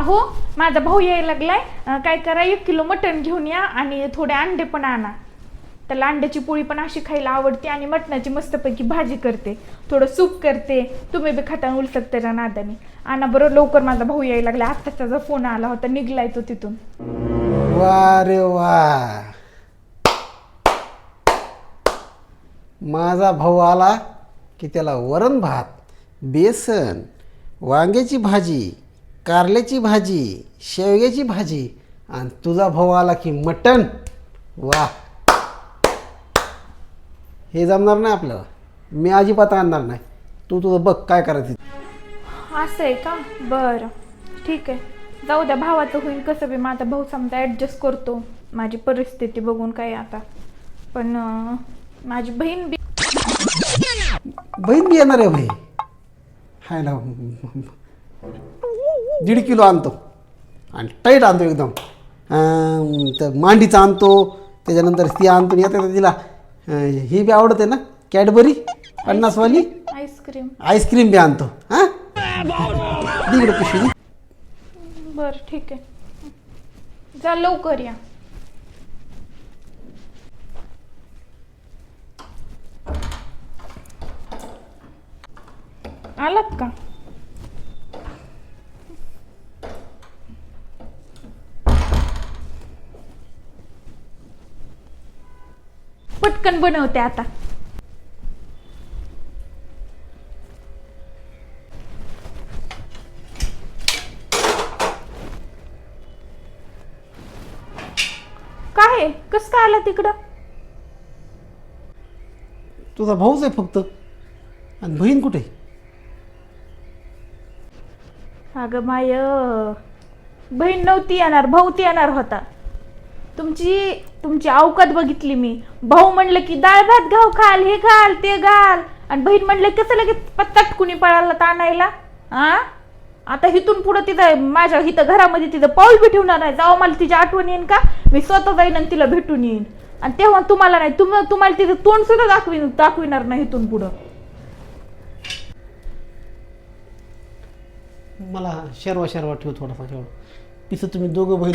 हो माझा भाऊ यायला लागलाय. अं, काय करा एक किलो मटण घेऊन या आणि थोडे अंडे पण आणा. त्याला अंड्याची पोळी पण अशी खायला आवडते आणि मटणाची मस्तपैकी भाजी करते. थोडं सूप करते. तुम्ही बी खाता उलटक त्याच्या नादाने. आणा बरं लवकर माझा भाऊ यायला लागला आत्ताच त्याचा फोन आला होता निघलाय तो तिथून. वा रे वा. माझा भाऊ आला की त्याला वरण भात बेसन वांग्याची भाजी कारल्याची भाजी शेवग्याची भाजी आणि तुझा भाऊ आला की मटण. वा हे जमणार नाही आपल्याला. मी अजिबात आणणार नाही. तू तुझं बघ काय करायचं. असं आहे का? बरं. ठीक आहे. जाऊ द्या भावाचं होईल कसं बी. माझा भाऊ समजा ॲडजस्ट करतो. माझी परिस्थिती बघून काय आता. पण अं, माझी बहीण बी बहीण बी येणार आहे भाई. हाय ना. दीड किलो आणतो. आणि टाईट आणतो एकदम. तर मांडीचा आणतो त्याच्यानंतर ती आणतो आणि येता तिला ही बी आवडते ना कॅडबरी पन्नासवाली आईस्क्रीम. आईस्क्रीम बी आणतो हां? तिकडे पिशवी. बरं ठीक आहे. जा लवकर या. आलात का? पटकन बनवते आता. काय आहे? कस काय आला तिकडं? तुझा भाऊच आहे फक्त. आणि बहीण कुठे? अगं माय बहीण नव्हती येणार भाऊ ती येणार होता. तुमची तुमची अवकात बघितली मी. भाऊ म्हणलं की डाळ भात घाव खाल हे घाल ते घाल. आणि बहीण म्हणलं कसं लगेच पत्तात कुणी पळाला ताणायला आ? आता इथून पुढं तिथं माझ्या इथं घरामध्ये तिथं पाऊल बी ठेवणार नाही. जाऊ मला तिची आठवण येईन का? मी स्वतः जाईन आणि तिला भेटून येईन. आणि तेव्हा तुम्हाला नाही तुम तुम्हाला तिथं तोंड सुद्धा दाखवी दाखविणार नाही इथून पुढं. मला शर्वा शर्वा ठेव थोडासा ठेव तिथं तुम्ही दोघं बहीण